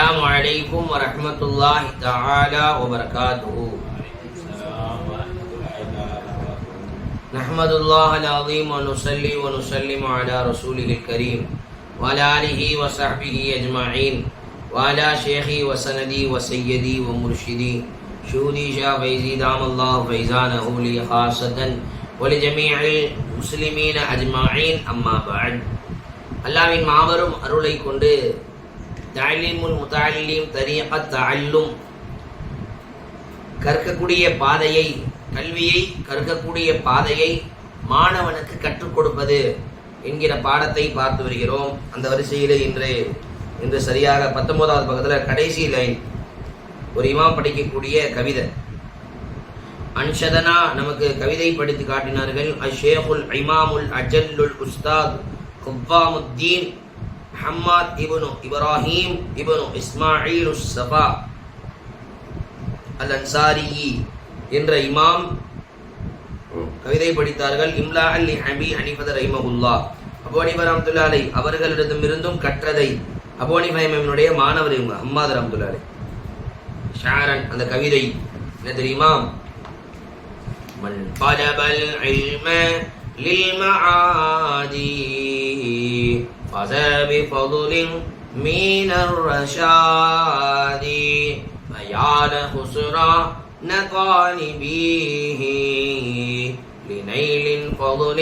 السلام عليكم ورحمة الله تعالى وبركاته نحمد الله العظيم ونصلي ونسلم على رسوله الكريم وعلى آله وصحبه أجمعين وعلى شيخي وسندي وسيدي ومرشدي شهودي شاه فيزي دام الله فيزانه لي خاصة ولجميع المسلمين أجمعين أما بعد அல்லாவின் மாபெரும் அருளை கொண்டு தாலிமுல் முத்தாலிம் தரியக தஅல்லும் கற்கக்கூடிய பாதையை கல்வியை கற்கக்கூடிய பாதையை மாணவனுக்கு கற்றுக் கொடுப்பது என்கிற பாடத்தை பார்த்து வருகிறோம். அந்த வரிசையில் இன்று இன்று சரியாக பத்தொன்பதாவது பக்கத்தில் கடைசி லைன். ஒரு இமாம் படிக்கக்கூடிய கவிதை. அன்ஷதனா நமக்கு கவிதை படித்து காட்டினார்கள் அஷேகுல் இமாமுல் அஜல்லுல் Ustad குப்பாமுத்தீன் Hammad ibn Ibrahim ibn Ismail Safa al Ansari என்ற இமாம் கவிதை படித்தார்கள் இம்லா அலி ஹபி ஹனிஃபத் ரஹிமகுல்லா அபு ஹனிஃபர் ரஹ்மத்துல்லாஹி அலைஹி அவர்களிடமிருந்தும் கற்றதை அபு ஹனிஃபா இமாமினுடைய மாணவர் இவங்க அம்மாத் ரஹ்மத்துல்லாஹி அலைஹி ஷாரன் அந்த கவிதை என்ன தெரியுமா من طلب العلم للمعادي فاز بفضل من الرشاد. فيا خسران طالبيه لنيل فضل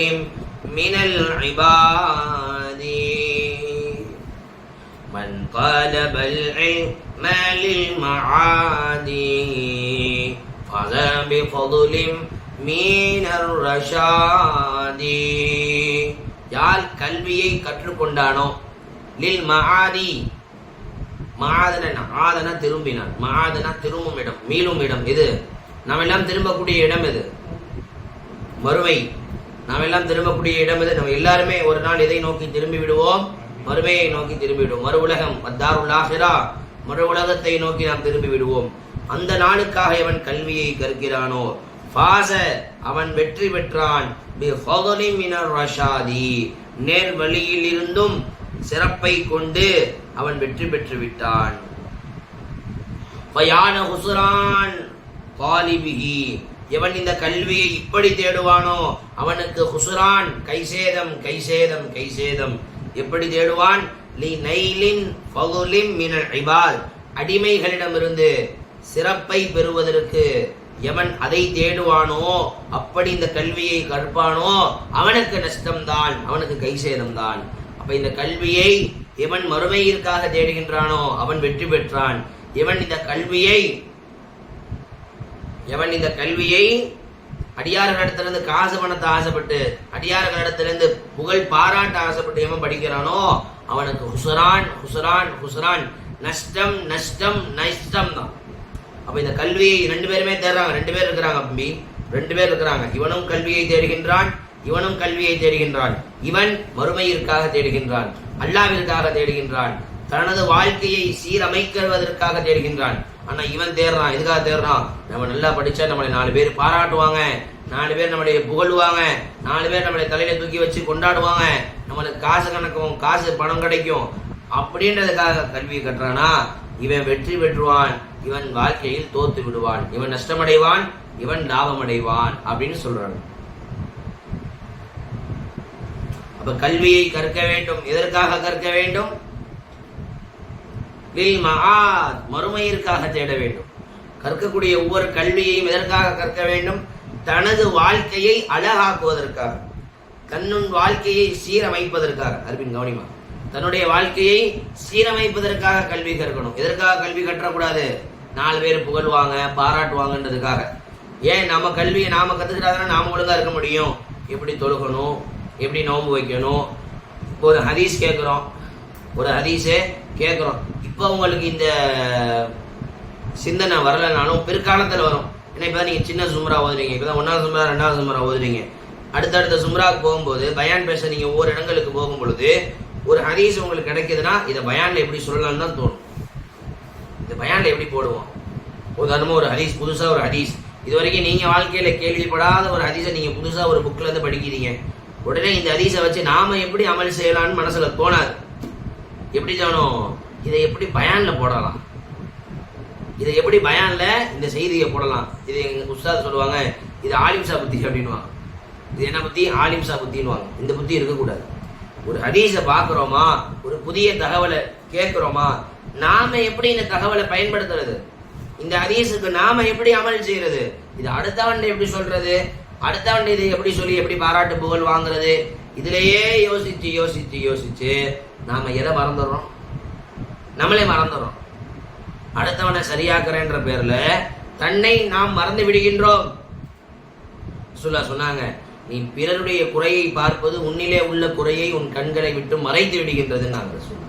من العباد. من طلب العلم للمعادي فاز بفضل من الرشاد. யார் கல்வியை கற்றுக்கொண்டானோ லில் மகாதி மகாதன ஆதன திரும்பினான். மஆதன திரும்பும் இடம் மீளும் இடம் இது. நாம் எல்லாம் திரும்பக்கூடிய இடம் இது. மறுமை. நாம் எல்லாம் திரும்பக்கூடிய இடம் இது. நம்ம எல்லாருமே ஒரு நாள் இதை நோக்கி திரும்பி விடுவோம் மறுமையை நோக்கி திரும்பி விடுவோம் மறு உலகம் அத்தாருல் மறு உலகத்தை நோக்கி நாம் திரும்பி விடுவோம் அந்த நாளுக்காக இவன் கல்வியை கற்கிறானோ? ஃபாச அவன் வெற்றி பெற்றான். ரஷாதி. நேர் வழியில் இருந்தும் சிறப்பை கொண்டு அவன் வெற்றி பெற்று விட்டான். எவன் இந்த கல்வியை இப்படி தேடுவானோ அவனுக்கு ஹுசுரான் கைசேதம் கைசேதம் கைசேதம். எப்படி தேடுவான்? லி நைலின் அடிமைகளிடமிருந்து சிறப்பை பெறுவதற்கு எவன் அதை தேடுவானோ அப்படி இந்த கல்வியை கற்பானோ அவனுக்கு நஷ்டம்தான் அவனுக்கு கை சேதம்தான். அப்ப இந்த கல்வியை எவன் மறுமையிற்காக தேடுகின்றானோ அவன் வெற்றி பெற்றான். எவன் இந்த கல்வியை எவன் இந்த கல்வியை அடியார்களிடத்திலிருந்து காசு பணத்தை ஆசைப்பட்டு அடியார்களிடத்திலிருந்து புகழ் பாராட்ட ஆசைப்பட்டு எவன் படிக்கிறானோ அவனுக்கு ஹுசரான் ஹுசரான் ஹுசரான் நஷ்டம் நஷ்டம் நஷ்டம் தான் அப்ப இந்த கல்வியை ரெண்டு பேருமே தேடுறாங்க. ரெண்டு பேர் இருக்கிறாங்க தம்பி ரெண்டு பேர் இருக்கிறாங்க. இவனும் கல்வியை தேடுகின்றான் இவனும் கல்வியை தேடுகின்றான். இவன் மறுமையிற்காக தேடுகின்றான் அல்லாவிற்காக தேடுகின்றான் தனது வாழ்க்கையை சீரமைக்கிறதற்காக தேடுகின்றான். ஆனா இவன் தேடுறான். எதுக்காக தேடுறான்? நம்ம நல்லா படிச்சா நம்மளை நாலு பேர் பாராட்டுவாங்க. நாலு பேர் நம்மளை புகழுவாங்க. நாலு பேர் நம்மளை தலையில தூக்கி வச்சு கொண்டாடுவாங்க. நம்மளுக்கு காசு கணக்கும் காசு பணம் கிடைக்கும். அப்படின்றதுக்காக கல்வியை கட்டுறானா இவன் வெற்றி பெற்றுவான். இவன் வாழ்க்கையில் தோத்து விடுவான். இவன் நஷ்டமடைவான் இவன் லாபமடைவான் அப்படின்னு சொல்றான் அப்ப கல்வியை கற்க வேண்டும். எதற்காக கற்க வேண்டும்? மறுமையிற்காக தேட வேண்டும். கற்கக்கூடிய ஒவ்வொரு கல்வியையும் எதற்காக கற்க வேண்டும்? தனது வாழ்க்கையை அழகாக்குவதற்காக தன்னுன் வாழ்க்கையை சீரமைப்பதற்காக. அர்பின் கவனிமா தன்னுடைய வாழ்க்கையை சீரமைப்பதற்காக கல்வி கற்கணும். எதற்காக கல்வி கற்றக்கூடாது? நாலு பேர் புகழ்வாங்க பாராட்டுவாங்கன்றதுக்காக. ஏன் நம்ம கல்வியை நாம கத்துக்கிட்டாதானே நாம ஒழுங்கா இருக்க முடியும்? எப்படி தொழுகணும்? எப்படி நோன்பு வைக்கணும்? ஒரு ஹதீஸ் கேட்குறோம் ஒரு ஹதீஸே கேட்குறோம் இப்போ உங்களுக்கு இந்த சிந்தனை வரலைனாலும் பிற்காலத்தில் வரும். ஏன்னா இப்போ நீங்கள் சின்ன சும்ரா ஓதுறீங்க. இப்போ தான் ஒன்றாவது சும்ரா ரெண்டாவது சும்ரா ஓதுறீங்க. அடுத்தடுத்த சும்ராவுக்கு போகும்போது பயான் பேச நீங்கள் ஒவ்வொரு இடங்களுக்கு போகும் பொழுது ஒரு ஹதீஸ் உங்களுக்கு கிடைக்குதுன்னா இதை பயான்ல எப்படி சொல்லலாம்னு தான் தோணும். இந்த பயான்ல எப்படி போடுவோம்? உதாரணமாக ஒரு ஹதீஸ் புதுசாக ஒரு ஹதீஸ். இது வரைக்கும் நீங்கள் வாழ்க்கையில் கேள்விப்படாத ஒரு ஹதீஸை நீங்கள் புதுசாக ஒரு புக்கில் இருந்து படிக்கிறீங்க. உடனே இந்த ஹதீஸை வச்சு நாம எப்படி அமல் செய்யலாம்னு மனசில் தோணாது. எப்படி தோணும்? இதை எப்படி பயானில் போடலாம்? இதை எப்படி பயானில் இந்த செய்தியை போடலாம்? இது எங்கள் உஸ்தாத் சொல்லுவாங்க இது ஆலிம்சா புத்தி அப்படின்வாங்க இது என்ன புத்தி? ஆலிம்சா புத்தின்வாங்க இந்த புத்தி இருக்கக்கூடாது. ஒரு ஹதீஸை பார்க்குறோமா? ஒரு புதிய தகவலை கேட்குறோமா? நாம எப்படி இந்த தகவலை பயன்படுத்துறது? இந்த ஹதீஸுக்கு நாம எப்படி அமல் செய்யறது? இது அடுத்தவன் எப்படி சொல்றது? அடுத்தவன் இதை எப்படி சொல்லி எப்படி பாராட்டு புகழ் வாங்குறது? இதுலயே யோசிச்சு யோசிச்சு யோசிச்சு நாம எதை மறந்துடுறோம்? நம்மளே மறந்துடுறோம். அடுத்தவனை சரியாக்குறேன்ற பேர்ல தன்னை நாம் மறந்து விடுகின்றோம். சொல்ல சொன்னாங்க நீ பிறருடைய குறையை பார்ப்பது உன்னிலே உள்ள குறையை உன் கண்களை விட்டு மறைத்து விடுகின்றது நாங்கள் சொன்னோம்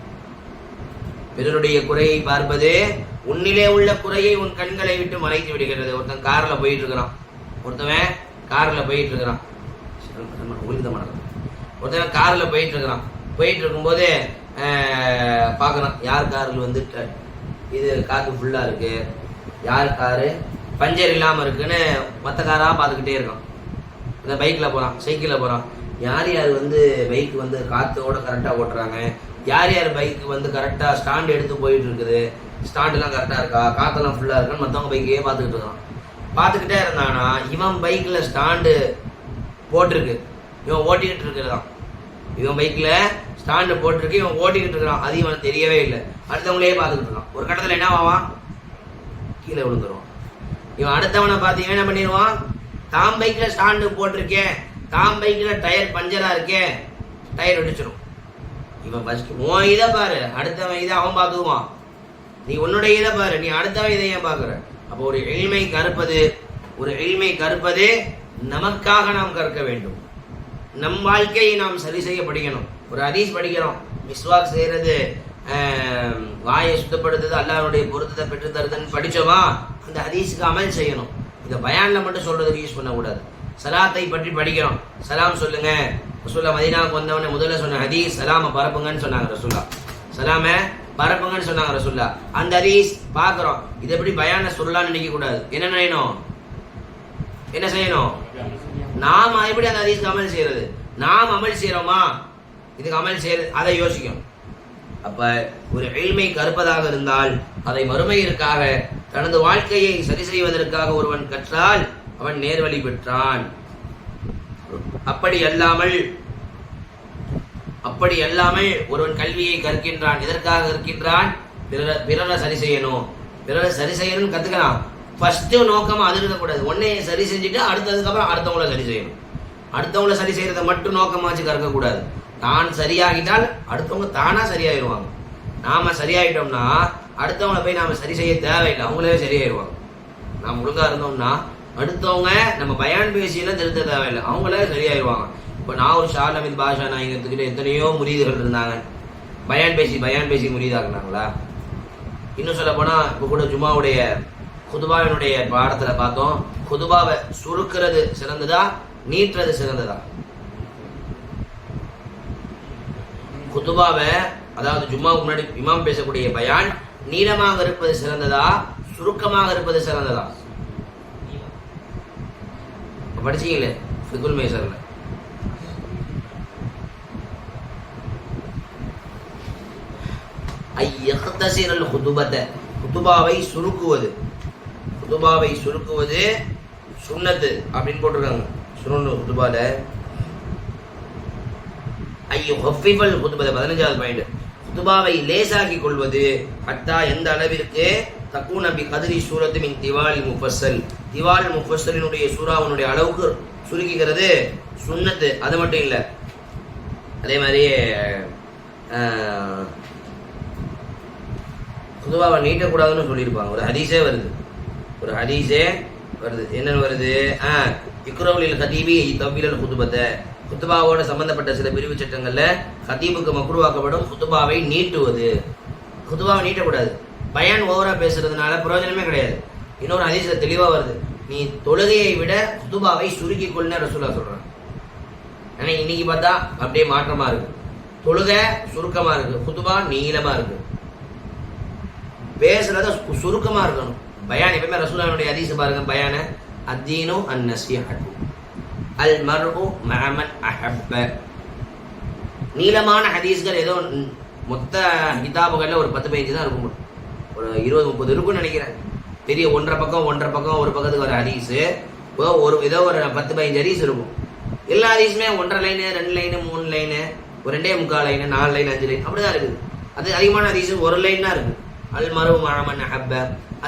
பிறருடைய குறையை பார்ப்பது உன்னிலே உள்ள குறையை உன் கண்களை விட்டு மறைத்து விடுகிறது. ஒருத்தன் கார்ல போயிட்டு இருக்கிறான். ஒருத்தவன் கார்ல போயிட்டு இருக்கிறான். உளிதமான ஒருத்தன் கார்ல போயிட்டு இருக்கிறான். போயிட்டு இருக்கும்போது ஆஹ், யார் காரில் வந்து இது காத்து ஃபுல்லாக இருக்கு. யார் காரு? பஞ்சர் இல்லாமல் இருக்குன்னு மற்ற காராக பார்த்துக்கிட்டே இருக்கான். இந்த பைக்கில் போகிறான் சைக்கிளில் போகிறான் யார் யார் வந்து பைக் வந்து காற்றோட கரெக்டாக ஓட்டுறாங்க? யார் யார் பைக் வந்து கரெக்டாக ஸ்டாண்டு எடுத்து போயிட்டு இருக்குது? ஸ்டாண்டெல்லாம் கரெக்டாக இருக்கா? காற்றெல்லாம் ஃபுல்லாக இருக்கான்னு மற்றவங்க பைக்கையே பார்த்துக்கிட்டு இருக்கான். பார்த்துக்கிட்டே இருந்தானா இவன் பைக்கில் ஸ்டாண்டு போட்டிருக்கு. இவன் ஓட்டிக்கிட்டு இருக்கிறதான் இவன் பைக்கில் ஸ்டாண்டு போட்டிருக்கு இவன் ஓட்டிக்கிட்டு இருக்கிறான். அது இவனுக்கு தெரியவே இல்லை. அடுத்தவங்களே பார்த்துக்கிட்டு இருக்கான். ஒரு கட்டத்தில் என்ன ஆவான்? கீழே விழுந்துருவான். இவன் அடுத்தவனை பார்த்து இவன் என்ன பண்ணிடுவான்? தாம் பைக்கில் ஸ்டாண்டு போட்டிருக்கேன். தாம் பைக்கில் டயர் பஞ்சராக இருக்கே. டயர் வெடிச்சிடும் இவன் ஃபஸ்ட்டு உன் இதை பாரு. அடுத்தவன் இதை அவன் பார்த்துக்குவான். நீ உன்னுடைய இதை பாரு. நீ அடுத்தவன் இதை ஏன் பார்க்குற? அப்போ ஒரு எளிமை கற்பது ஒரு எளிமை கற்பது நமக்காக நாம் கற்க வேண்டும். நம் வாழ்க்கையை நாம் சரி செய்ய படிக்கணும். ஒரு ஹதீஸ் படிக்கிறோம். மிஸ்வாக் செய்கிறது வாயை சுத்தப்படுத்துறது அல்லாவுடைய பொருத்தத்தை பெற்று தருதுன்னு படிச்சோமா? அந்த ஹதீஸுக்கு அமல் செய்யணும். இதை பயானில் மட்டும் சொல்றதுக்கு யூஸ் பண்ணக்கூடாது. சலாத்தை பற்றி படிக்கிறோம் சலாம் சொல்லுங்க. ரசூல்லா மதினாவுக்கு வந்தவொடனே முதல்ல சொன்ன ஹதீஸ் சலாம பரப்புங்கன்னு சொன்னாங்க ரசூல்லா சலாம பரப்புங்கன்னு சொன்னாங்க ரசூல்லா அந்த ஹதீஸ் பார்க்குறோம். இதை எப்படி பயான சொல்லலாம்னு நினைக்க கூடாது. என்ன நினைக்கணும்? என்ன செய்யணும்? நாம் எப்படி அந்த ஹதீஸ்க்கு அமல் செய்யறது? நாம் அமல் செய்யறோமா? இதுக்கு அமல் செய்யறது அதை யோசிக்கணும். அப்ப ஒரு எளிமை கற்பதாக இருந்தால் அதை மறுமையிற்காக தனது வாழ்க்கையை சரி செய்வதற்காக ஒருவன் கற்றால் அவன் நேர்வழி பெற்றான். அப்படி அல்லாமல் அப்படி அல்லாமல் ஒருவன் கல்வியை கற்கின்றான் எதற்காக கற்கின்றான்? பிறரை பிறரை சரி செய்யணும். பிறரை சரி செய்யணும்னு கத்துக்கலாம். ஃபர்ஸ்ட் நோக்கமா அது இருக்கக்கூடாது. ஒன்னே சரி செஞ்சுட்டு அடுத்ததுக்கப்புறம் அடுத்தவங்கள சரி செய்யணும். அடுத்தவங்கள சரி செய்யறதை மட்டும் நோக்கமாச்சு கற்கக்கூடாது. தான் சரியாகிட்டால் அடுத்தவங்க தானா சரியாயிருவாங்க. நாம சரியாயிட்டோம்னா அடுத்தவங்களை போய் நாம சரி செய்ய தேவையில்லை. அவங்களே சரியாயிருவாங்க. நாம் ஒழுங்கா இருந்தோம்னா அடுத்தவங்க நம்ம பயான் பேசியெல்லாம் திருத்த தேவையில்லை. அவங்களே சரியாயிடுவாங்க இப்போ நான் ஒரு ஷால் அமித் பாஷா நாயகத்துக்கிட்ட எத்தனையோ முரீதுகள் இருந்தாங்க. பயான் பேசி பயான் பேசி முரீதாக்குனாங்களா? இன்னும் சொல்ல போனா இப்போ கூட ஜுமாவுடைய குதுபாவினுடைய பாடத்துல பார்த்தோம். குதுபாவை சுருக்கிறது சிறந்ததா நீட்டுறது சிறந்ததா? குதுபாவை அதாவது ஜும்மாவுக்கு முன்னாடி இமாம் பேசக்கூடிய பயான் நீளமாக இருப்பது சிறந்ததா சுருக்கமாக இருப்பது சிறந்ததா? படிச்சீங்களே ஃபிகுல் மேசர்ல. ஐயக்தசிரல் குதுபத்தை குதுபாவை சுருக்குவது. குதுபாவை சுருக்குவது சுண்ணத்து அப்படின்னு போட்டிருக்காங்க. சுன்னு குதுபால. ஐயோ ஹஃபிஃபல் குதுபதை பதினஞ்சாவது பாயிண்ட் குதுபாவை லேசாக்கி கொள்வது ஹத்தா எந்த அளவிற்கு? தக்கூன பி கதிரி சூரத்து மின் திவால் முஃபசல் திவால் முஃபசலினுடைய சூறாவனுடைய அளவுக்கு சுருக்கிக்கிறது சுண்ணத்து அது மட்டும் இல்லை. அதே மாதிரி குதுபாவை நீட்டக்கூடாதுன்னு சொல்லியிருப்பாங்க. ஒரு ஹதீஸே வருது. ஒரு ஹதீஸே வருது. என்னன்னு வருது? ஆ இக்ரவுலில் கதீபி தவ்விலல் குதுபத்தை. குத்துபாவோட சம்பந்தப்பட்ட சில பிரிவு சட்டங்களில் கதீபுக்கு மக்ருவாக்கப்படும் குத்துபாவை நீட்டுவது. குத்துபாவை நீட்டக்கூடாது. பயன் ஓவரா பேசுறதுனால பிரயோஜனமே கிடையாது. இன்னொரு ஹதீஸ்ல தெளிவா வருது. நீ தொழுகையை விட குத்துபாவை சுருக்கி கொள்ளுன்னு ரசூலா சொல்றான். ஆனா இன்னைக்கு பார்த்தா அப்படியே மாற்றமா இருக்கு. தொழுகை சுருக்கமா இருக்கு. குத்துபா நீளமா இருக்கு. பேசுறத சு- சுருக்கமா இருக்கணும். பயான் எப்பவுமே ரசூலானுடைய அதிசு பாருங்க. பயான அத்தீனும் அன் அல் மர்ஹு மஅமன் அஹப்ப நீளமான ஹதீஸ்கள் ஏதோ மொத்த கிதாபுகளில் ஒரு பத்து பதினஞ்சு தான் இருக்கும். ஒரு இருபது முப்பது இருக்கும்னு நினைக்கிறேன். பெரிய ஒன்றரை பக்கம் ஒன்றரை பக்கம் ஒரு பக்கத்துக்கு ஒரு ஹதீஸு. ஏதோ ஒரு ஏதோ ஒரு பத்து பதினஞ்சு ஹதீஸ் இருக்கும். எல்லா ஹதீஸுமே ஒன்றரை லைனு ரெண்டு லைனு மூணு லைனு ஒரு ரெண்டே முக்கால் லைனு நாலு லைன் அஞ்சு லைன் அப்படிதான் இருக்குது. அது அதிகமான ஹதீஸு ஒரு லைன் தான் இருக்கு அல் மரபு மழமன் ஹப்ப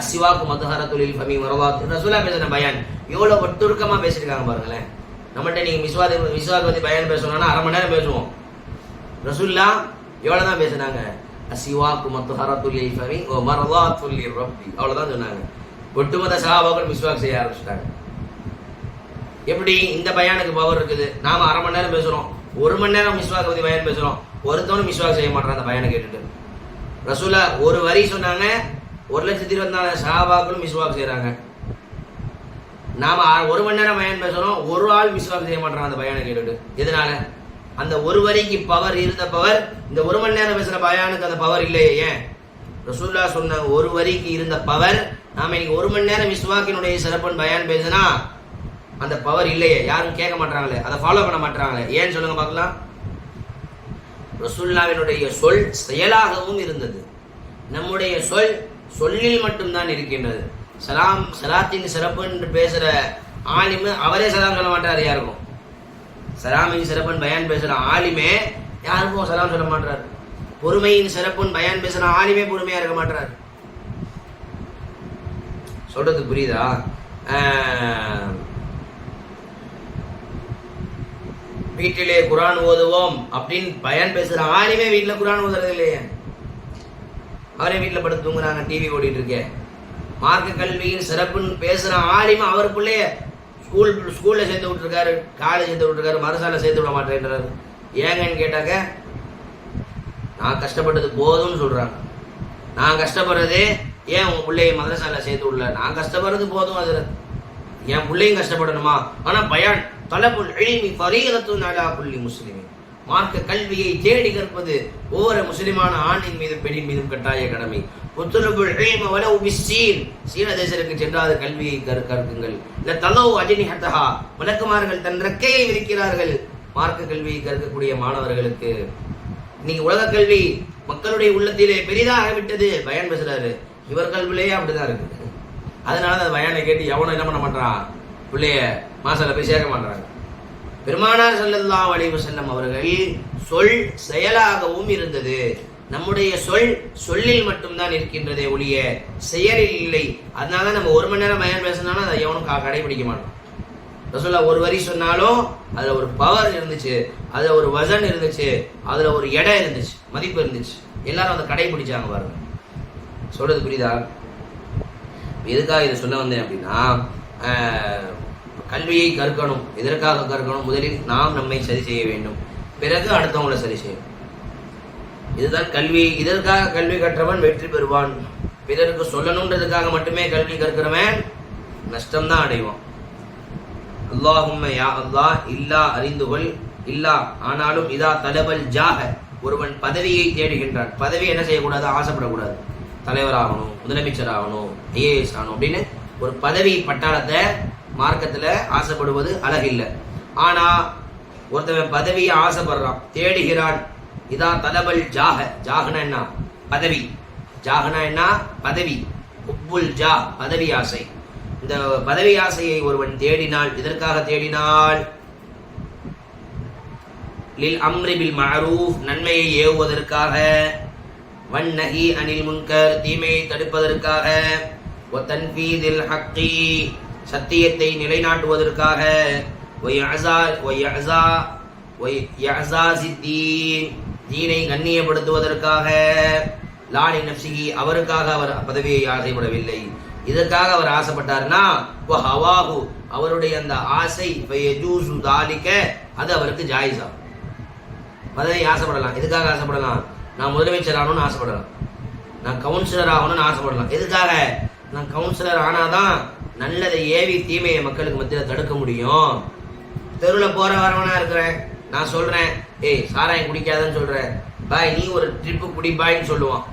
அசிவாக்கு மதுஹர தொழில் ஃபமி வரவாத் ரசூலா பேசுன பயான். எவ்வளோ ஒட்டுருக்கமா பேசியிருக்காங்க பாருங்களேன். நம்மகிட்ட நீங்க மிஸ்வாதி மிஸ்வாக் பத்தி பயன் பேசணும்னா அரை மணி நேரம் பேசுவோம். ரசுல்லா எவ்வளோ தான் பேசுனாங்க? அசிவாக்கு மத்துஹர ஹரத்துல்லி ஃபமி ஓ மரவா துல்லி ரப்பி அவ்வளவுதான் சொன்னாங்க. ஒட்டுமொத்த சகாபாக்கள் மிஸ்வாக் செய்ய ஆரம்பிச்சிட்டாங்க. எப்படி? இந்த பயானுக்கு பவர் இருக்குது. நாம அரை மணி நேரம் பேசுறோம். ஒரு மணி நேரம் மிஸ்வாக் பத்தி பயன் பேசுறோம். ஒருத்தவனும் மிஸ்வாக் செய்ய மாட்டான் அந்த பயனை கேட்டுட்டு. ரசூலா ஒரு வரி சொன்னாங்க. ஒரு லட்சத்தி இருபத்தி நாலு சஹாபாக்களும் மிஸ்வாக் செய்யறாங்க நாம ஒரு மணி நேரம் பயன் பேசணும் ஒரு ஆள் மிஸ்வாக் செய்ய மாட்டான் அந்த பயானை கேட்டுட்டு. எதனால? அந்த ஒரு வரிக்கு பவர் இருந்த பவர் இந்த ஒரு மணி நேரம் பேசுற பயானுக்கு அந்த பவர் இல்லையே ஏன்? ரசூல்லா சொன்ன ஒரு வரிக்கு இருந்த பவர் நாம இன்னைக்கு ஒரு மணி நேரம் மிஸ்வாக்கினுடைய சிறப்பன் பயான் பேசுனா அந்த பவர் இல்லையே. யாரும் கேட்க மாட்டாங்களே. அதை ஃபாலோ பண்ண மாட்டாங்களே. ஏன்னு சொல்லுங்க பார்க்கலாம். ரசுல்லாவினுடைய சொல் செயலாகவும் இருந்தது. நம்முடைய சொல் சொல்லில் மட்டும்தான் இருக்கின்றது. சலாம் சலாத்தின் சிறப்புன்னு பேசுகிற ஆலிமு அவரே சலாம் சொல்ல மாட்டார் யாருக்கும். சலாமின் சிறப்புன்னு பயான் பேசுகிற ஆலிமே யாருக்கும் சலாம் சொல்ல மாட்டார். பொறுமையின் சிறப்புன்னு பயான் பேசுகிற ஆலிமே பொறுமையாக இருக்க மாட்டார். சொல்கிறது புரியுதா? வீட்டிலே குரான் ஓதுவோம் அப்படின்னு பயன் பேசுகிற ஆளுமே வீட்டில் குரான் ஓதுறது இல்லையே. அவரே வீட்டில் படுத்து தூங்குறாங்க டிவி ஓடிட்டு இருக்கேன் மார்க்க கல்வியின் சிறப்புன்னு பேசுகிற ஆலிமா பிள்ளைய ஸ்கூல் ஸ்கூலில் சேர்த்து விட்டுருக்காரு காலேஜ் சேர்த்து விட்டுருக்காரு மரசால சேர்த்து விட மாட்டேன்றாரு. ஏங்கன்னு கேட்டாக்க நான் கஷ்டப்பட்டது போதும்னு சொல்கிறாங்க நான் கஷ்டப்படுறதே ஏன் உன் பிள்ளைய மதரசால சேர்த்து விடல? நான் கஷ்டப்படுறது போதும் அது என் பிள்ளையும் கஷ்டப்படணுமா? ஆனால் பயான் தலபுல் இல்மி ஃபரீதத்து நாடா புள்ளி முஸ்லிமின். மார்க்க கல்வியை தேடி கற்பது ஒவ்வொரு முஸ்லிமான ஆணின் மீதும் பெண்ணின் மீதும் கட்டாய கடமை. புத்துலபுல் இல்ம வலவு பிஸ்ஸீன் சீன தேசருக்கு சென்றாத கல்வியை கற் கற்குங்கள் இல்ல தலவு அஜினிஹத்தஹா மலக்குமார்கள் தன் ரெக்கையை விரிக்கிறார்கள் மார்க்க கல்வியை கற்கக்கூடிய மாணவர்களுக்கு இன்னைக்கு உலக கல்வி மக்களுடைய உள்ளத்திலே பெரிதாக விட்டது பயன் பேசுறாரு இவர் கல்விலேயே அப்படிதான் இருக்கு அதனால அந்த பயானை கேட்டு எவனும் என்ன பண்ண மாட்டான் பிள்ளைய மாசால போய் சேர்க்க மாட்டாங்க பெருமானார் செல்லல்லா வலிவு செல்லம் அவர்கள் சொல் செயலாகவும் இருந்தது நம்முடைய சொல் சொல்லில் மட்டும்தான் இருக்கின்றதே ஒழிய செயலில் இல்லை. அதனால நம்ம ஒரு மணி நேரம் பயன் பேசினாலும் அதை எவனும் கடைபிடிக்க மாட்டோம் சொல்ல ஒரு வரி சொன்னாலும் அதில் ஒரு பவர் இருந்துச்சு அதில் ஒரு வசன் இருந்துச்சு அதில் ஒரு இடம் இருந்துச்சு மதிப்பு இருந்துச்சு. எல்லாரும் அதை கடைபிடிச்சாங்க பாருங்க. சொல்றது புரியுதா? எதுக்காக இதை சொல்ல வந்தேன் அப்படின்னா கல்வியை கற்கணும் எதற்காக கற்கணும்? முதலில் நாம் நம்மை சரி செய்ய வேண்டும். பிறகு அடுத்தவங்களை சரி செய்யணும். இதுதான் கல்வி. இதற்காக கல்வி கற்றவன் வெற்றி பெறுவான். பிறருக்கு சொல்லணுன்றதுக்காக மட்டுமே கல்வி கற்கிறவன் நஷ்டம்தான் அடைவான். அல்லாஹும்ம யா அல்லாஹ் இல்லா அறிந்து கொள் இல்லா. ஆனாலும் இதா தலைவல் ஜாக ஒருவன் பதவியை தேடுகின்றான். பதவி என்ன செய்யக்கூடாது? ஆசைப்படக்கூடாது. தலைவர் ஆகணும் முதலமைச்சர் ஆகணும் ஐஏஎஸ் ஆகணும் அப்படின்னு ஒரு பதவி பட்டாளத்தை மார்க்கத்தில் ஆசைப்படுவது அழகில்லை. ஆனால் ஒருத்தவன் பதவியை ஆசைப்படுறான் தேடுகிறான் இதா தலபல் ஜாக ஜாகனா என்ன? பதவி. ஜாகனா என்ன? பதவி. உப்புல் ஜா பதவி ஆசை. இந்த பதவி ஆசையை ஒருவன் தேடினால் இதற்காக தேடினால்? லில் அம்ரிபில் பில் நன்மையை ஏவுவதற்காக. வன் நகி அனில் முன்கர் தீமையை தடுப்பதற்காக. வதன்ஃபீதில் ஹக்கி சத்தியத்தை நிலைநாட்டுவதற்காக. ஒய் அசா ஒய் அசா தீனை கண்ணியப்படுத்துவதற்காக லாலி நப்சிகி அவருக்காக அவர் பதவியை ஆசைப்படவில்லை. இதற்காக அவர் ஆசைப்பட்டார்னா வ ஹவாஹு அவருடைய அந்த ஆசை ஃபயஜூசு தாலிக்க அது அவருக்கு ஜாயிஸா பதவி ஆசைப்படலாம். எதுக்காக ஆசைப்படலாம்? நான் முதலமைச்சர் ஆகணும்னு ஆசைப்படலாம். நான் கவுன்சிலர் ஆகணும்னு ஆசைப்படலாம். எதுக்காக? நான் கவுன்சிலர் ஆனாதான் நல்லதை ஏவி தீமையை மக்களுக்கு மத்தியில் தடுக்க முடியும். தெருவில் போற வரவனா இருக்கிறேன். நான் சொல்கிறேன் ஏய் சாராயம் குடிக்காதன்னு சொல்கிறேன் பாய் நீ ஒரு ட்ரிப்பு குடி பாய்ன்னு சொல்லுவான்.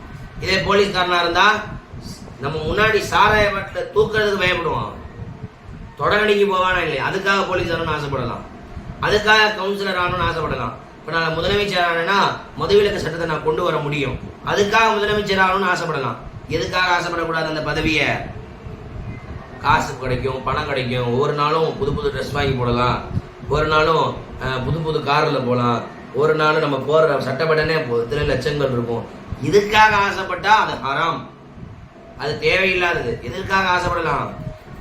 இதே போலீஸ்காரனாக இருந்தால் நம்ம முன்னாடி சாராய வட்டில் தூக்குறதுக்கு பயப்படுவான். தொடரடிக்கு போவானா இல்லையா? அதுக்காக போலீஸ் ஆகணும்னு ஆசைப்படலாம். அதுக்காக கவுன்சிலர் ஆகணும்னு ஆசைப்படலாம். இப்போ நான் முதலமைச்சர் ஆனேன்னா மதுவிலக்கு சட்டத்தை நான் கொண்டு வர முடியும். அதுக்காக முதலமைச்சர் ஆகணும்னு ஆசைப்படலாம். எதுக்காக ஆசைப்படக்கூடாது அந்த பதவியை? காசு கிடைக்கும் பணம் கிடைக்கும். ஒவ்வொரு நாளும் புது புது ட்ரெஸ் வாங்கி போடலாம். ஒரு நாளும் புது புது காரில் போகலாம் ஒரு நாளும் நம்ம போகிற சட்டப்படனே இத்தனை லட்சங்கள் இருக்கும். இதுக்காக ஆசைப்பட்டா அது ஹராம். அது தேவையில்லாதது. எதற்காக ஆசைப்படலாம்?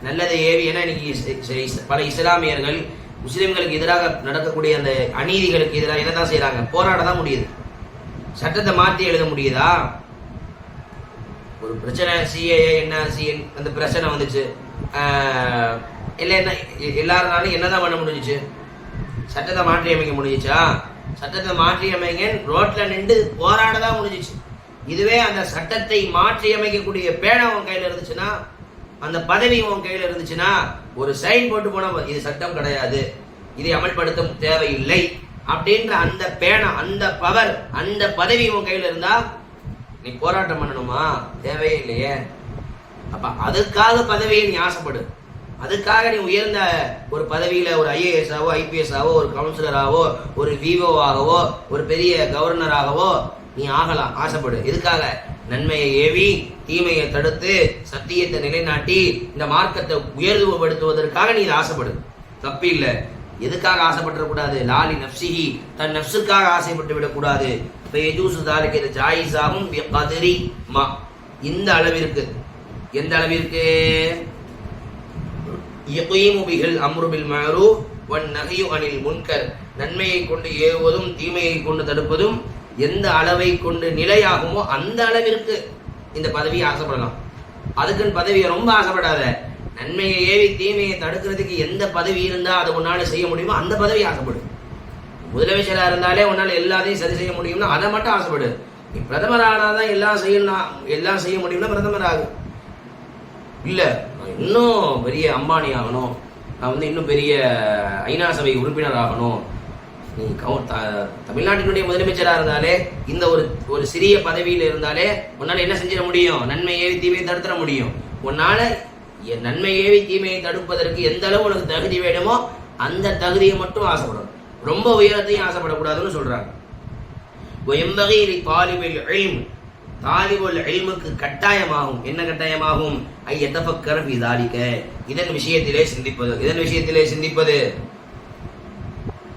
நல்லதை ஏவி ஏன்னா இன்னைக்கு பல இஸ்லாமியர்கள் முஸ்லீம்களுக்கு எதிராக நடக்கக்கூடிய அந்த அநீதிகளுக்கு எதிராக என்ன தான் செய்கிறாங்க போராட தான் முடியுது. சட்டத்தை மாற்றி எழுத முடியுதா? ஒரு பிரச்சனை சிஏஏ என்ஆர்சி அந்த பிரச்சனை வந்துச்சு. இல்லை என்ன எ- என்ன என்னதான் பண்ண முடிஞ்சுச்சு? சட்டத்தை மாற்றி அமைக்க முடிஞ்சுச்சா? சட்டத்தை மாற்றி அமைங்க. ரோட்ல நின்று போராட தான் இதுவே அந்த சட்டத்தை மாற்றி அமைக்கக்கூடிய பேனா உன் கையில இருந்துச்சுன்னா அந்த பதவி உன் கையில இருந்துச்சுன்னா ஒரு சைன் போட்டு போனா இது சட்டம் கிடையாது. இதை அமல்படுத்த தேவையில்லை. அப்படின்ற அந்த பேனா அந்த பவர் அந்த பதவி உன் கையில இருந்தா நீ போராட்டம் பண்ணணுமா? தேவையே இல்லையே. அப்ப அதுக்காக பதவியை நீ ஆசைப்படு. அதுக்காக நீ உயர்ந்த ஒரு பதவியில் ஒரு ஐஏஎஸ்ஆவோ ஐபிஎஸ்ஆவோ ஒரு கவுன்சிலராகவோ ஒரு விவோ ஒரு பெரிய கவர்னராகவோ நீ ஆகலாம். ஆசைப்படு. எதுக்காக? நன்மையை ஏவி தீமையை தடுத்து சத்தியத்தை நிலைநாட்டி இந்த மார்க்கத்தை உயர்வுபடுத்துவதற்காக நீ இதை ஆசைப்படு. தப்பு இல்லை. எதுக்காக ஆசைப்பட்டுறக்கூடாது? லாலி நப்சிஹி. தன் நப்சுக்காக ஆசைப்பட்டு விடக்கூடாது. இப்போ எஜூசு தாலிக்கு இது ஜாயிஸாகும் கதிரி மா. இந்த அளவிற்கு. எந்த அளவிற்கு? யகீமு உபிகள் அம்ருபில் பில் வன் நஹ்யு அனில் முன்கர். நன்மையை கொண்டு ஏவுவதும் தீமையை கொண்டு தடுப்பதும் எந்த அளவை கொண்டு நிலையாகுமோ அந்த அளவிற்கு இந்த பதவியை ஆசைப்படலாம். அதுக்குன்னு பதவியை ரொம்ப ஆசைப்படாத. நன்மையை ஏவி தீமையை தடுக்கிறதுக்கு எந்த பதவி இருந்தால் அதை உன்னால செய்ய முடியுமோ அந்த பதவி ஆசைப்படு. முதலமைச்சராக இருந்தாலே உன்னால் எல்லாத்தையும் சரி செய்ய முடியும்னா அதை மட்டும் ஆசைப்படு. நீ பிரதமர் தான் எல்லாம் செய்யலாம் எல்லாம் செய்ய முடியும்னா பிரதமர் ஆகும் இல்லை இன்னும் பெரிய அம்பானி ஆகணும். நான் வந்து இன்னும் பெரிய ஐநா சபை உறுப்பினர் ஆகணும். நீ தமிழ்நாட்டினுடைய முதலமைச்சராக இருந்தாலே இந்த ஒரு ஒரு சிறிய பதவியில் இருந்தாலே உன்னால் என்ன செஞ்சிட முடியும்? நன்மை ஏவி தீமையை தடுத்துட முடியும். உன்னால் நன்மை ஏவி தீமையை தடுப்பதற்கு எந்த அளவு உனக்கு தகுதி வேணுமோ அந்த தகுதியை மட்டும் ஆசைப்படும் ரொம்ப உயரத்தையும் ஆசைப்படக்கூடாதுன்னு சொல்கிறாங்க எம்பகையில் பாலிபில் தாலிபுல் எல்முக்கு கட்டாயமாகும். என்ன கட்டாயமாகும்? ஐ எத்தபக்கர் இதாலிக்க இதன் விஷயத்திலே சிந்திப்பது. இதன் விஷயத்திலே சிந்திப்பது.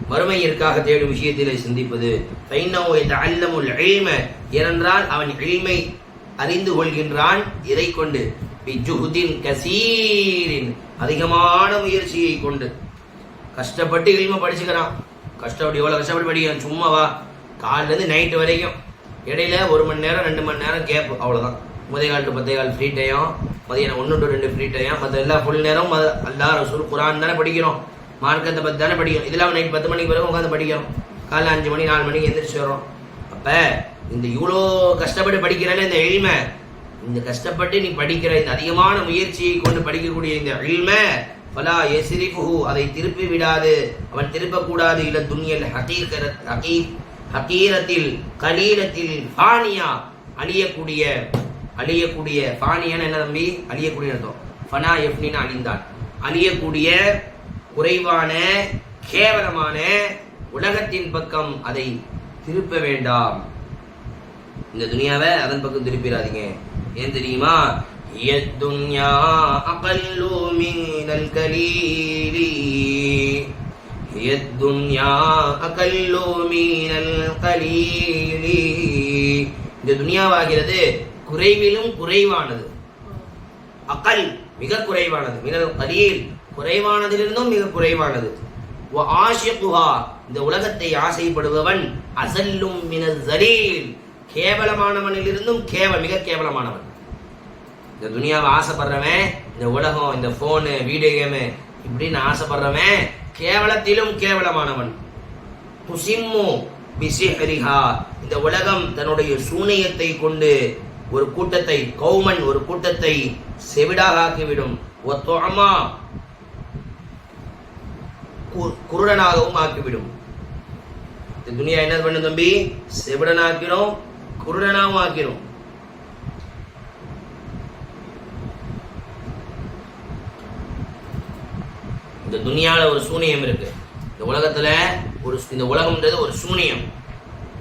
மறுமையிற்காக தேடும் விஷயத்திலே சிந்திப்பது. அல்லமுல் எழ்ம ஏனென்றால் அவன் எளிமை அறிந்து கொள்கின்றான். இதை கொண்டு பிஜுஹுதின் கசீரின் அதிகமான முயற்சியை கொண்டு. கஷ்டப்பட்டு இல்ம படிச்சுக்கிறான். கஷ்டப்பட்டு எவ்வளோ கஷ்டப்பட்டு படிக்கிறான். சும்மாவா? காலிலேருந்து நைட்டு வரைக்கும். இடையில ஒரு மணி நேரம் ரெண்டு மணி நேரம் கேப் அவ்வளோதான் முதல் கால் டு பத்தே கால் ஃப்ரீ டைம் மதியானம் ஒன்று டு ரெண்டு ஃப்ரீ டைம் மற்ற எல்லா ஃபுல் நேரம் அல்லா ரசூல் குரான் தானே படிக்கிறோம். மார்க்கத்தை பற்றி தானே படிக்கிறோம். இதெல்லாம் நைட் பத்து மணிக்கு பிறகு உட்காந்து படிக்கிறோம். காலைல அஞ்சு மணி நாலு மணிக்கு எந்திரிச்சு வரோம் அப்போ இந்த இவ்வளோ கஷ்டப்பட்டு படிக்கிறேன்னு இந்த எளிமை இந்த கஷ்டப்பட்டு நீ படிக்கிற இந்த அதிகமான முயற்சியை கொண்டு படிக்கக்கூடிய இந்த எளிமை பலா எசிரிஃபு அதை திருப்பி விடாது. அவன் திருப்பக்கூடாது. இல்லை துன்யல் ஹகீகரத் ஹகீப் ஹகீரத்தில் கலீலத்தில் ஃபானியா அழியக்கூடிய அழியக்கூடிய ஃபானியான என்ன தம்பி அழியக்கூடிய அர்த்தம் ஃபனா எஃப்னின்னு அழிந்தான் அழியக்கூடிய குறைவான கேவலமான உலகத்தின் பக்கம் அதை திருப்ப வேண்டாம் இந்த துனியாவை அதன் பக்கம் திருப்பிடாதீங்க ஏன் தெரியுமா الدنيا أقل من الكليل هي الدنيا أقل من القليل இந்த துனியாவாகிறது குறைவிலும் குறைவானது அகல் மிக குறைவானது மினல் கலீல் குறைவானதிலிருந்தும் மிக குறைவானது வ ஆஷிகுஹா இந்த உலகத்தை ஆசைப்படுபவன் அசல்லும் மினல் ஜலீல் கேவலமானவனிலிருந்தும் கேவ மிக கேவலமானவன் இந்த துனியாவை ஆசைப்படுறவன் இந்த உலகம் இந்த போனு வீடியோ கேமு இப்படின்னு ஆசைப்படுறவன் கேவலத்திலும் கேவலமானவன். துசிம்மு பிசிஹரிஹா. இந்த உலகம் தன்னுடைய சூனியத்தை கொண்டு ஒரு கூட்டத்தை கௌமன் ஒரு கூட்டத்தை செவிடாக ஆக்கிவிடும். ஒத்தோமா குருடனாகவும் ஆக்கிவிடும். இந்த துணியா என்ன பண்ணும் தம்பி? செவிடனாக்கிறோம் குருடனாகவும் ஆக்கிறோம். இந்த துனியாவில் ஒரு சூனியம் இருக்கு. இந்த உலகத்துல ஒரு இந்த உலகம்ன்றது ஒரு சூனியம்.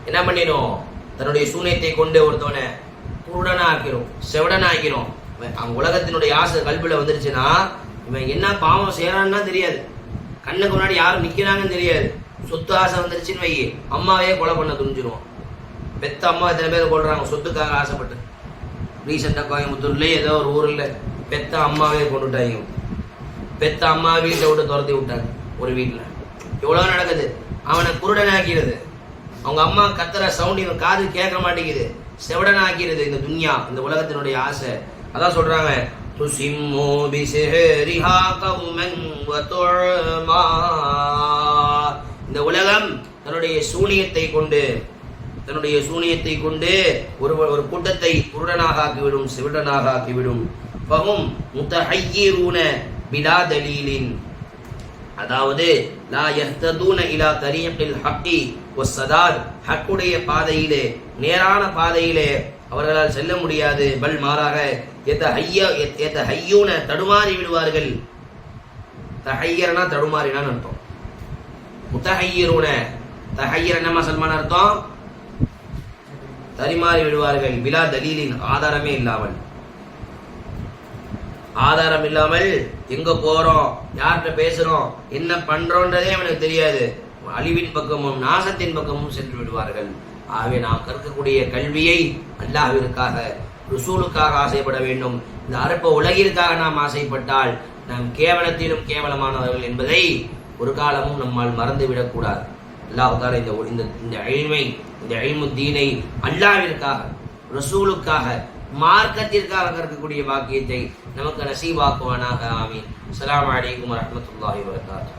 என்ன பண்ணிடும் தன்னுடைய சூனியத்தை கொண்டு ஒருத்தவனை குருடனா ஆக்கிரும் செவடனா ஆக்கிரும் அவன் உலகத்தினுடைய ஆசை கல்வியில் வந்துருச்சுன்னா இவன் என்ன பாவம் செய்யறான்னா தெரியாது. கண்ணுக்கு முன்னாடி யாரும் நிற்கிறாங்கன்னு தெரியாது. சொத்து ஆசை வந்துருச்சுன்னு வை அம்மாவே கொலை பண்ண துணிஞ்சிருவான். பெத்த அம்மா எத்தனை பேர் கொள்றாங்க சொத்துக்காக ஆசைப்பட்டு. ரீசெண்டாக கோயம்புத்தூர்லேயே ஏதோ ஒரு ஊரில் பெத்த அம்மாவே கொண்டுட்டாங்க பெத்த அம்மா வீட்டை விட்டு துரத்தி விட்டாங்க ஒரு வீட்டில். எவ்வளோ நடக்குது. அவனை குருடனாக்கிறது. அவங்க அம்மா கத்துற சவுண்ட் இவன் காது கேட்க மாட்டேங்குது. செவடனாக்கிறது இந்த துன்யா இந்த உலகத்தினுடைய ஆசை. அதான் சொல்றாங்க துசிம்மு பிசிஹரிஹா கௌமன் இந்த உலகம் தன்னுடைய சூனியத்தை கொண்டு தன்னுடைய சூனியத்தை கொண்டு ஒரு ஒரு கூட்டத்தை குருடனாக ஆக்கிவிடும் செவிடனாக ஆக்கிவிடும். பகும் முத்தஹையீரூன பிலா தலீலின் அதாவது லா யஹ்ததூன இலா தரீக்கில் ஹக்கி வஸ்ஸதாத் ஹக்குடைய பாதையிலே நேரான பாதையிலே அவர்களால் செல்ல முடியாது. பல் மாறாக எத்த ஹைய எத்த ஹையூன தடுமாறி விடுவார்கள். தஹையரனா தடுமாறினான்னு அர்த்தம். முத்தஹையரூன தஹையர் என்னமா சல்மான் அர்த்தம்? தரிமாறி விடுவார்கள். பிலா தலீலின் ஆதாரமே இல்லாமல். ஆதாரம் இல்லாமல் எங்க போறோம்? யார்கிட்ட பேசுறோம்? என்ன பண்றோன்றதே அவனுக்கு தெரியாது. அழிவின் பக்கமும் நாசத்தின் பக்கமும் சென்று விடுவார்கள். ஆகவே நாம் கற்கக்கூடிய கல்வியை அல்லாஹிற்காக ருசூலுக்காக ஆசைப்பட வேண்டும். இந்த அற்ப உலகிற்காக நாம் ஆசைப்பட்டால் நாம் கேவலத்திலும் கேவலமானவர்கள் என்பதை ஒரு காலமும் நம்மால் மறந்துவிடக்கூடாது அல்லாஹால அல்லாஹ் இந்த இந்த இந்த அழிமை இந்த அழிமுத்தீனை அல்லாவிற்காக ரசூலுக்காக மார்க்கத்திற்காக கற்கக்கூடிய வாக்கியத்தை நமக்கு நசீபாக்குவானாக ஆமீன் அஸ்ஸலாமு அலைக்கும் வரஹ்மத்துல்லாஹி வபரகாத்துஹு